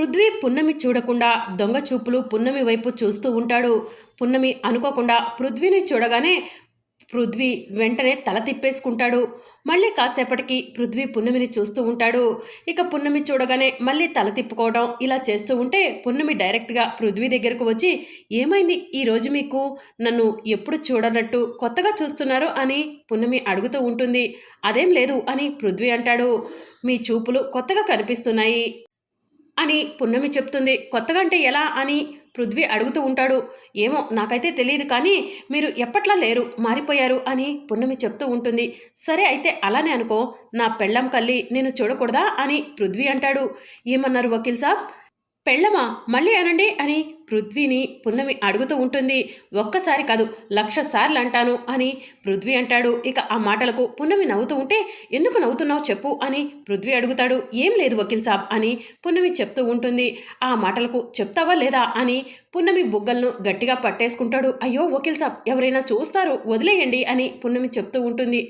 పృథ్వీ పున్నమి చూడకుండా దొంగ చూపులు పున్నమి వైపు చూస్తూ ఉంటాడు. పున్నమి అనుకోకుండా పృథ్వీని చూడగానే పృథ్వీ వెంటనే తల తిప్పేసుకుంటాడు. మళ్ళీ కాసేపటికి పృథ్వీ పున్నమిని చూస్తూ ఉంటాడు. ఇక పున్నమి చూడగానే మళ్ళీ తల తిప్పుకోవడం ఇలా చేస్తూ ఉంటే పున్నమి డైరెక్ట్గా పృథ్వీ దగ్గరకు వచ్చి ఏమైంది ఈరోజు మీకు? నన్ను ఎప్పుడు చూడనట్టు కొత్తగా చూస్తున్నారు అని పున్నమి అడుగుతూ ఉంటుంది. అదేం లేదు అని పృథ్వీ అంటాడు. మీ చూపులు కొత్తగా కనిపిస్తున్నాయి. అని పున్నమి చెప్తుంది. కొత్తగా అంటే ఎలా అని పృథ్వీ అడుగుతూ ఉంటాడు. ఏమో నాకైతే తెలియదు కానీ మీరు ఎప్పట్లా లేరు మారిపోయారు అని పున్నమి చెప్తూ ఉంటుంది. సరే అయితే అలానే అనుకో నా పెళ్ళం కల్లి నేను చూడకూడదా అని పృథ్వీ అంటాడు. ఏమన్నారు వకీల్ సాబ్? పెళ్ళమా? మళ్ళీ అనండి అని పృథ్వీని పున్నమి అడుగుతూ ఉంటుంది. ఒక్కసారి కాదు లక్ష సార్లు అంటాను అని పృథ్వీ అంటాడు. ఇక ఆ మాటలకు పున్నమి నవ్వుతూ ఉంటే ఎందుకు నవ్వుతున్నావు చెప్పు అని పృథ్వీ అడుగుతాడు. ఏం లేదు వకీల్ సాబ్ అని పున్నమి చెప్తూ ఉంటుంది. ఆ మాటలకు చెప్తావా లేదా అని పున్నమి బుగ్గలను గట్టిగా పట్టేసుకుంటాడు. అయ్యో వకీల్ సాబ్ ఎవరైనా చూస్తారు వదిలేయండి అని పున్నమి చెప్తూ ఉంటుంది.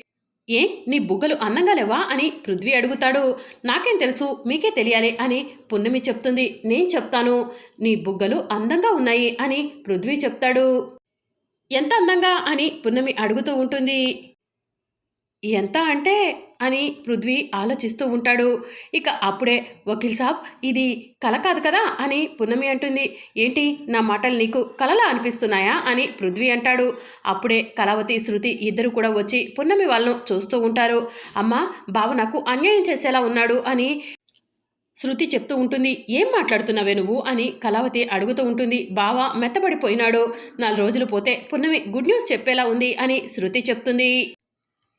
ఏ నీ బుగ్గలు అందంగా లేవా అని పృథ్వీ అడుగుతాడు. నాకేం తెలుసు మీకే తెలియాలి అని పున్నమి చెప్తుంది. నేను చెప్తాను నీ బుగ్గలు అందంగా ఉన్నాయి అని పృథ్వీ చెప్తాడు. ఎంత అందంగా అని పున్నమి అడుగుతూ ఉంటుంది. ఎంత అంటే అని పృథ్వీ ఆలోచిస్తూ ఉంటాడు. ఇక అప్పుడే వకీల్ సాబ్ ఇది కల కాదు కదా అని పున్నమి అంటుంది. ఏంటి నా మాటలు నీకు కలలా అనిపిస్తున్నాయా అని పృథ్వీ అంటాడు. అప్పుడే కళావతి శృతి ఇద్దరు కూడా వచ్చి పున్నమి వాళ్ళను చూస్తూ ఉంటారు. అమ్మా బావ నాకు అన్యాయం చేసేలా ఉన్నాడు అని శృతి చెప్తూ ఉంటుంది. ఏం మాట్లాడుతున్నావే నువ్వు అని కళావతి అడుగుతూ ఉంటుంది. బావ మెత్తబడిపోయినాడు. నాలుగు రోజులు పోతే పున్నమి గుడ్ న్యూస్ చెప్పేలా ఉంది అని శృతి చెప్తుంది.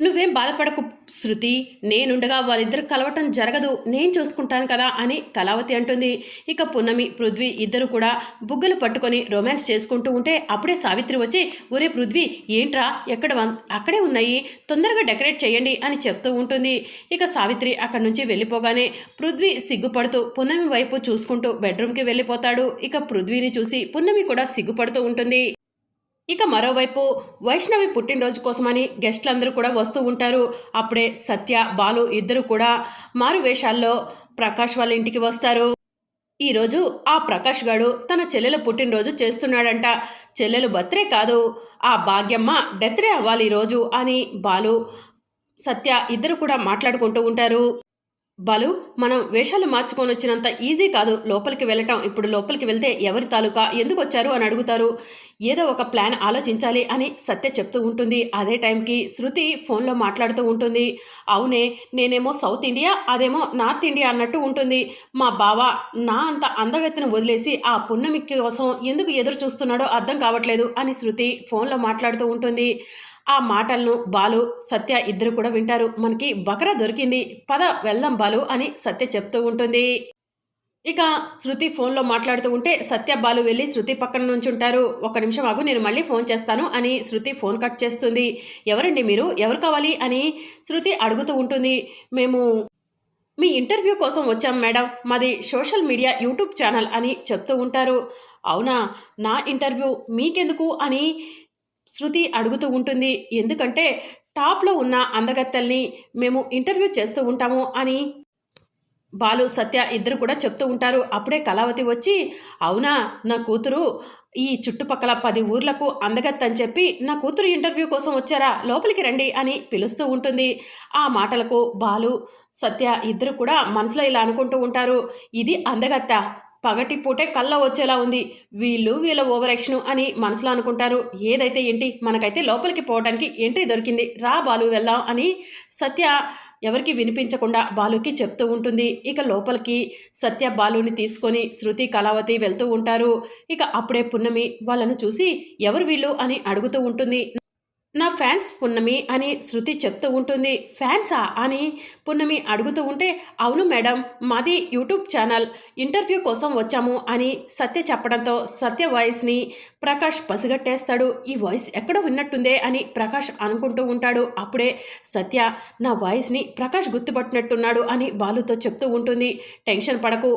నువ్వేం బాధపడకు శృతి. నేనుండగా వాళ్ళిద్దరు కలవటం జరగదు. నేను చూసుకుంటాను కదా అని కళావతి అంటుంది. ఇక పున్నమి పృథ్వీ ఇద్దరు కూడా బుగ్గలు పట్టుకొని రొమాన్స్ చేసుకుంటూ ఉంటే అప్పుడే సావిత్రి వచ్చి ఒరే పృథ్వీ ఏంట్రా? ఎక్కడ వన్ అక్కడే ఉన్నాయి. తొందరగా డెకరేట్ చేయండి అని చెప్తూ ఉంటుంది. ఇక సావిత్రి అక్కడి నుంచి వెళ్ళిపోగానే పృథ్వీ సిగ్గుపడుతూ పున్నమి వైపు చూసుకుంటూ బెడ్రూమ్కి వెళ్ళిపోతాడు. ఇక పృథ్వీని చూసి పున్నమి కూడా సిగ్గుపడుతూ ఉంటుంది. ఇక మరోవైపు వైష్ణవి పుట్టినరోజు కోసమని గెస్టులందరూ కూడా వస్తూ ఉంటారు. అప్పుడే సత్య బాలు ఇద్దరు కూడా మారు వేషాల్లో ప్రకాష్ వాళ్ళ ఇంటికి వస్తారు. ఈరోజు ఆ ప్రకాష్ గాడు తన చెల్లెల పుట్టినరోజు చేస్తున్నాడంట. చెల్లెలు బర్త్డే కాదు ఆ భాగ్యమ్మ డెత్రే అవ్వాలి ఈరోజు అని బాలు సత్య ఇద్దరు కూడా మాట్లాడుకుంటూ ఉంటారు. బాలు మనం వేషాలు మార్చుకొని వచ్చినంత ఈజీ కాదు. లోపలికి వెళ్ళటం. ఇప్పుడు లోపలికి వెళ్తే ఎవరి తాలూకా? ఎందుకు వచ్చారు అని అడుగుతారు. ఏదో ఒక ప్లాన్ ఆలోచించాలి అని సత్య చెప్తూ ఉంటుంది. అదే టైంకి శృతి ఫోన్లో మాట్లాడుతూ ఉంటుంది. అవునే నేనేమో సౌత్ ఇండియా అదేమో నార్త్ ఇండియా అన్నట్టు ఉంటుంది. మా బావ నా అంత అందగతిని వదిలేసి ఆ పున్నమికి కోసం ఎందుకు ఎదురు చూస్తున్నాడో అర్థం కావట్లేదు అని శృతి ఫోన్లో మాట్లాడుతూ ఉంటుంది. ఆ మాటలను బాలు సత్య ఇద్దరు కూడా వింటారు. మనకి బకరా దొరికింది. పద వెళ్దాం బాలు అని సత్య చెప్తూ ఉంటుంది. ఇక శృతి ఫోన్లో మాట్లాడుతూ ఉంటే సత్య బాలు వెళ్ళి శృతి పక్కన నుంచి ఉంటారు ఒక నిమిషం ఆగు నేను మళ్ళీ ఫోన్ చేస్తాను అని శృతి ఫోన్ కట్ చేస్తుంది. ఎవరండి మీరు? ఎవరు కావాలి? అని శృతి అడుగుతూ ఉంటుంది. మేము మీ ఇంటర్వ్యూ కోసం వచ్చాం మేడం. మాది సోషల్ మీడియా యూట్యూబ్ ఛానల్ అని చెప్తూ ఉంటారు. అవునా? నా ఇంటర్వ్యూ మీకెందుకు? అని శృతి అడుగుతూ ఉంటుంది ఎందుకంటే టాప్లో ఉన్న అందగత్తల్ని మేము ఇంటర్వ్యూ చేస్తూ ఉంటాము అని బాలు సత్య ఇద్దరు కూడా చెప్తూ ఉంటారు. అప్పుడే కళావతి వచ్చి అవునా నా కూతురు ఈ చుట్టుపక్కల పది ఊర్లకు అందగత్తని చెప్పి నా కూతురు ఇంటర్వ్యూ కోసం వచ్చారా? లోపలికి రండి అని పిలుస్తూ ఉంటుంది. ఆ మాటలకు బాలు సత్య ఇద్దరు కూడా మనసులో ఇలా అనుకుంటూ ఉంటారు. ఇది అందగత్త పగటి పూటే కళ్ళ వచ్చేలా ఉంది. వీళ్ళు వీళ్ళ ఓవర్ అని మనసులో అనుకుంటారు. ఏదైతే ఏంటి? మనకైతే లోపలికి పోవడానికి ఎంట్రీ దొరికింది. రా బాలు వెళ్దాం అని సత్య ఎవరికి వినిపించకుండా బాలుకి చెప్తూ ఉంటుంది. ఇక లోపలికి సత్య బాలుని తీసుకొని శృతి కళావతి వెళ్తూ ఉంటారు. ఇక అప్పుడే పున్నమి వాళ్ళను చూసి ఎవరు వీళ్ళు అని అడుగుతూ ఉంటుంది. నా ఫ్యాన్స్ పున్నమి అని శృతి చెప్తూ ఉంటుంది. ఫ్యాన్సా అని పున్నమి అడుగుతూ ఉంటే అవును మేడం మాది యూట్యూబ్ ఛానల్. ఇంటర్వ్యూ కోసం వచ్చాము అని సత్య చెప్పడంతో సత్య వాయిస్ని ప్రకాష్ పసిగట్టేస్తాడు. ఈ వాయిస్ ఎక్కడ విన్నట్టుందే అని ప్రకాష్ అనుకుంటూ ఉంటాడు. అప్పుడే సత్య నా వాయిస్ని ప్రకాష్ గుర్తుపట్టినట్టున్నాడు అని బాలుతో చెప్తూ ఉంటుంది. టెన్షన్ పడకు.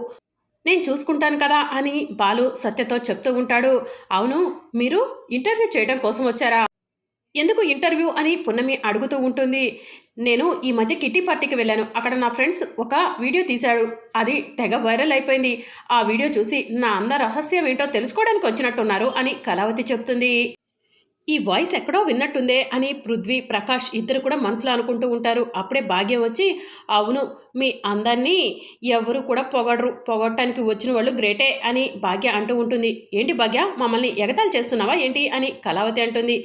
నేను చూసుకుంటాను కదా అని బాలు సత్యతో చెప్తూ ఉంటాడు. అవును మీరు ఇంటర్వ్యూ చేయడం కోసం వచ్చారా? ఎందుకు ఇంటర్వ్యూ అని పున్నమి అడుగుతూ ఉంటుంది. నేను ఈ మధ్య కిట్టి పార్టీకి వెళ్ళాను. అక్కడ నా ఫ్రెండ్స్ ఒక వీడియో తీశాడు అది తెగ వైరల్ అయిపోయింది. ఆ వీడియో చూసి నా అంద రహస్యం ఏంటో తెలుసుకోవడానికి వచ్చినట్టున్నారు అని కళావతి చెప్తుంది. ఈ వాయిస్ ఎక్కడో విన్నట్టుందే అని పృథ్వీ ప్రకాష్ ఇద్దరు కూడా మనసులో అనుకుంటూ ఉంటారు. అప్పుడే భాగ్యం వచ్చి అవును మీ అందరినీ ఎవరు కూడా పొగడరు. పొగడటానికి వచ్చిన వాళ్ళు గ్రేటే అని భాగ్య అంటూ ఉంటుంది. ఏంటి భాగ్య మమ్మల్ని ఎగతాళి చేస్తున్నావా ఏంటి అని కళావతి అంటుంది.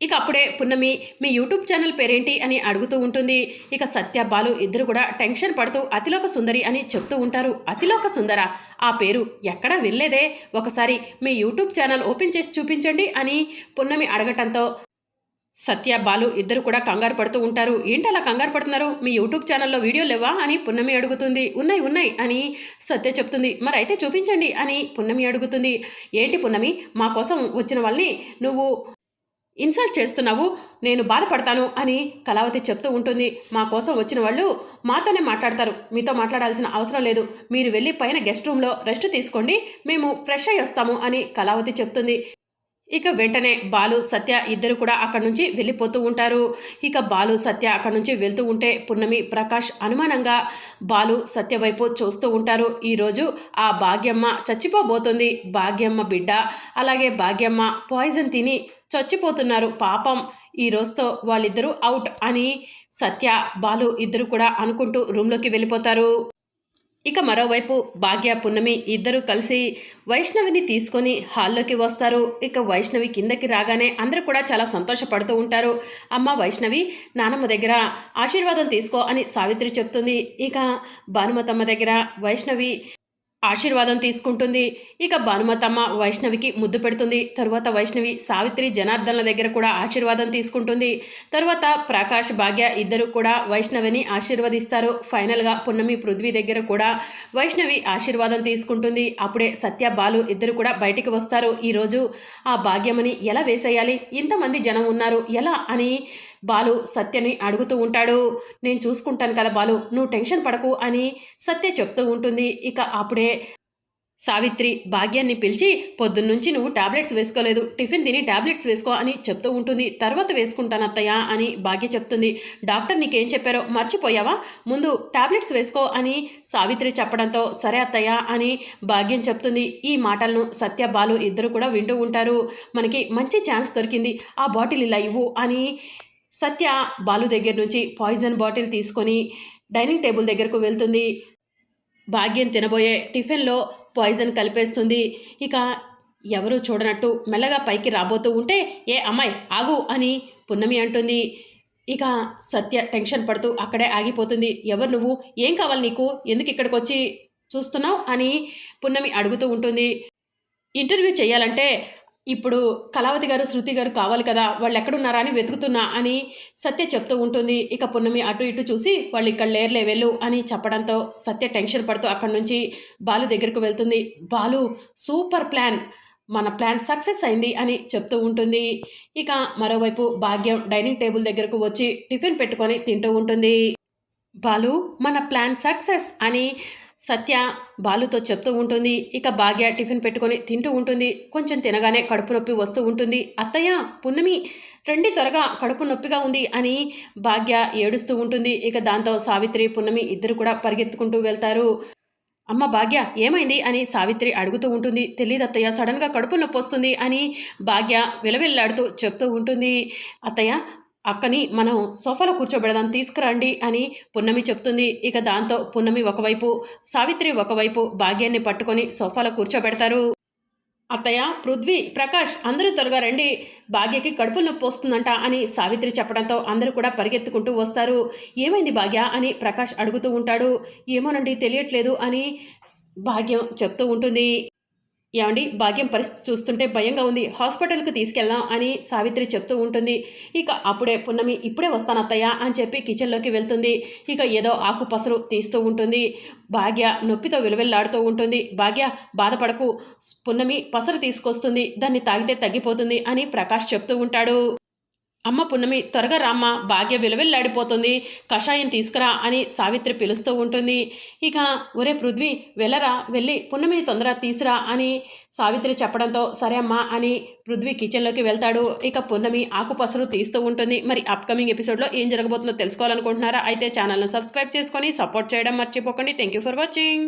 ఇక అప్పుడే పున్నమి మీ యూట్యూబ్ ఛానల్ పేరేంటి? అని అడుగుతూ ఉంటుంది. ఇక సత్య బాలు ఇద్దరు కూడా టెన్షన్ పడుతూ అతిలోక సుందరి అని చెప్తూ ఉంటారు. అతిలోక సుందర? ఆ పేరు ఎక్కడా వినలేదే. ఒకసారి మీ యూట్యూబ్ ఛానల్ ఓపెన్ చేసి చూపించండి అని పున్నమి అడగటంతో సత్య బాలు ఇద్దరు కూడా కంగారు పడుతూ ఉంటారు. ఏంటి అలా కంగారు పడుతున్నారు? మీ యూట్యూబ్ ఛానల్లో వీడియో లేవా? అని పున్నమి అడుగుతుంది. ఉన్నాయి ఉన్నాయి అని సత్య చెప్తుంది. మరి అయితే చూపించండి అని పున్నమి అడుగుతుంది. ఏంటి పున్నమి మా కోసం వచ్చిన వాళ్ళని నువ్వు ఇన్సల్ట్ చేస్తున్నావు నేను బాధపడతాను అని కళావతి చెప్తూ ఉంటుంది. మా కోసం వచ్చిన వాళ్ళు మాతోనే మాట్లాడతారు. మీతో మాట్లాడాల్సిన అవసరం లేదు. మీరు వెళ్ళి పైన గెస్ట్ రూమ్లో రెస్ట్ తీసుకోండి. మేము ఫ్రెష్ అయ్యి వస్తాము అని కళావతి చెప్తుంది. ఇక వెంటనే బాలు సత్య ఇద్దరు కూడా అక్కడి నుంచి వెళ్ళిపోతూ ఉంటారు. ఇక బాలు సత్య అక్కడి నుంచి వెళ్తూ ఉంటే పున్నమి ప్రకాష్ అనుమానంగా బాలు సత్య వైపు చూస్తూ ఉంటారు. ఈరోజు ఆ భాగ్యమ్మ చచ్చిపోబోతుంది. భాగ్యమ్మ బిడ్డ అలాగే భాగ్యమ్మ పాయిజన్ తిని చచ్చిపోతున్నారు. పాపం ఈ రోజుతో వాళ్ళిద్దరూ అవుట్ అని సత్య బాలు ఇద్దరు కూడా అనుకుంటూ రూమ్లోకి వెళ్ళిపోతారు. ఇక మరోవైపు భాగ్య పున్నమి ఇద్దరు కలిసి వైష్ణవిని తీసుకొని హాల్లోకి వస్తారు. ఇక వైష్ణవి కిందకి రాగానే అందరూ కూడా చాలా సంతోషపడుతూ ఉంటారు. అమ్మ వైష్ణవి నానమ్మ దగ్గర ఆశీర్వాదం తీసుకో అని సావిత్రి చెప్తుంది. ఇక భానుమతమ్మ దగ్గర వైష్ణవి ఆశీర్వాదం తీసుకుంటుంది. ఇక భానుమతమ్మ వైష్ణవికి ముద్దు పెడుతుంది. తరువాత వైష్ణవి సావిత్రి జనార్దన్ల దగ్గర కూడా ఆశీర్వాదం తీసుకుంటుంది. తరువాత ప్రకాష్ భాగ్య ఇద్దరు కూడా వైష్ణవిని ఆశీర్వదిస్తారు. ఫైనల్గా పున్నమి పృథ్వీ దగ్గర కూడా వైష్ణవి ఆశీర్వాదం తీసుకుంటుంది. అప్పుడే సత్య బాలు ఇద్దరు కూడా బయటికి వస్తారు. ఈరోజు ఆ భాగ్యమని ఎలా వేసేయాలి? ఇంతమంది జనం ఉన్నారు. ఎలా అని బాలు సత్యని అడుగుతూ ఉంటాడు. నేను చూసుకుంటాను కదా బాలు నువ్వు టెన్షన్ పడకు అని సత్య చెప్తూ ఉంటుంది. ఇక అప్పుడే సావిత్రి భాగ్యాన్ని పిలిచి పొద్దున్నుంచి నువ్వు టాబ్లెట్స్ వేసుకోలేదు. టిఫిన్ తిని టాబ్లెట్స్ వేసుకో అని చెప్తూ ఉంటుంది. తర్వాత వేసుకుంటాను అత్తయ్య అని భాగ్య చెప్తుంది. డాక్టర్ నీకేం చెప్పారో మర్చిపోయావా? ముందు టాబ్లెట్స్ వేసుకో అని సావిత్రి చెప్పడంతో సరే అత్తయ్య అని భాగ్యం చెప్తుంది. ఈ మాటలను సత్య బాలు ఇద్దరు కూడా వింటూ ఉంటారు. మనకి మంచి ఛాన్స్ దొరికింది. ఆ బాటిల్ ఇలా ఇవ్వు అని సత్య బాలు దగ్గర నుంచి పాయిజన్ బాటిల్ తీసుకొని డైనింగ్ టేబుల్ దగ్గరకు వెళ్తుంది. భాగ్యం తినబోయే టిఫిన్లో పాయిజన్ కలిపేస్తుంది. ఇక ఎవరు చూడనట్టు మెల్లగా పైకి రాబోతూ ఉంటే ఏ అమ్మాయి ఆగు అని పున్నమి అంటుంది. ఇక సత్య టెన్షన్ పడుతూ అక్కడే ఆగిపోతుంది. ఎవరు నువ్వు? ఏం కావాలి నీకు? ఎందుకు ఇక్కడికి వచ్చి చూస్తున్నావు? అని పున్నమి అడుగుతూ ఉంటుంది. ఇంటర్వ్యూ చేయాలంటే ఇప్పుడు కళావతి గారు శృతి గారు కావాలి కదా వాళ్ళు ఎక్కడున్నారా అని వెతుకుతున్నా అని సత్య చెప్తూ ఉంటుంది. ఇక పున్నమి అటు ఇటు చూసి వాళ్ళు ఇక్కడ లేర్లే వెళ్ళు అని చెప్పడంతో సత్య టెన్షన్ పడుతూ అక్కడి నుంచి బాలు దగ్గరకు వెళ్తుంది. Balu super plan. మన ప్లాన్ సక్సెస్ అయింది అని చెప్తూ ఉంటుంది. ఇక మరోవైపు భాగ్యం డైనింగ్ టేబుల్ దగ్గరకు వచ్చి టిఫిన్ పెట్టుకొని తింటూ ఉంటుంది. బాలు మన ప్లాన్ సక్సెస్ అని సత్య బాలుతో చెప్తూ ఉంటుంది. ఇక భాగ్య టిఫిన్ పెట్టుకొని తింటూ ఉంటుంది. కొంచెం తినగానే కడుపు నొప్పి వస్తూ ఉంటుంది. అత్తయ్య పున్నమి రండి త్వరగా కడుపు నొప్పిగా ఉంది అని భాగ్య ఏడుస్తూ ఉంటుంది. ఇక దాంతో సావిత్రి పున్నమి ఇద్దరు కూడా పరిగెత్తుకుంటూ వెళ్తారు. అమ్మ భాగ్య ఏమైంది అని సావిత్రి అడుగుతూ ఉంటుంది. తెలియదు అత్తయ్య సడన్గా కడుపు నొప్పి వస్తుంది అని భాగ్య విలవిల్లాడుతూ చెప్తూ ఉంటుంది. అత్తయ్య అక్కని మనం సోఫాలో కూర్చోబెడదాం తీసుకురండి అని పున్నమి చెప్తుంది. ఇక దాంతో పున్నమి ఒకవైపు సావిత్రి ఒకవైపు భాగ్యాన్ని పట్టుకొని సోఫాలో కూర్చోబెడతారు. అత్తయ్య పృథ్వీ ప్రకాష్ అందరూ త్వరగా రండి. భాగ్యకి కడుపు నొప్పి వస్తుందంట అని సావిత్రి చెప్పడంతో అందరూ కూడా పరిగెత్తుకుంటూ వస్తారు. ఏమైంది భాగ్య అని ప్రకాష్ అడుగుతూ ఉంటాడు. ఏమోనండి తెలియట్లేదు అని భాగ్యం చెప్తూ ఉంటుంది. ఏమండి? భాగ్యం పరిస్థితి చూస్తుంటే భయంగా ఉంది. హాస్పిటల్కి తీసుకెళ్దాం అని సావిత్రి చెప్తూ ఉంటుంది. ఇక అప్పుడే పున్నమి ఇప్పుడే వస్తాను అత్తయ్య అని చెప్పి కిచెన్లోకి వెళ్తుంది. ఇక ఏదో ఆకు పసరు తీస్తూ ఉంటుంది. భాగ్య నొప్పితో విలువెల్లాడుతూ ఉంటుంది. భాగ్య బాధపడకు. పున్నమి పసరు తీసుకొస్తుంది. దాన్ని తాగితే తగ్గిపోతుంది అని ప్రకాష్ చెప్తూ ఉంటాడు. అమ్మ పున్నమి త్వరగా రామ్మ భాగ్య విలువెల్లాడిపోతుంది కషాయం తీసుకురా అని సావిత్రి పిలుస్తూ ఉంటుంది. ఇక ఒరే పృథ్వీ వెళ్ళరా వెళ్ళి పున్నమిని తొందరగా తీసురా అని సావిత్రి చెప్పడంతో సరే అమ్మా అని పృథ్వీ కిచెన్లోకి వెళ్తాడు. ఇక పున్నమి ఆకుపసరు తీస్తూ ఉంటుంది. మరి అప్కమింగ్ ఎపిసోడ్లో ఏం జరగబోతుందో తెలుసుకోవాలనుకుంటున్నారా? అయితే ఛానల్ను సబ్స్క్రైబ్ చేసుకొని సపోర్ట్ చేయడం మర్చిపోకండి. Thank you for watching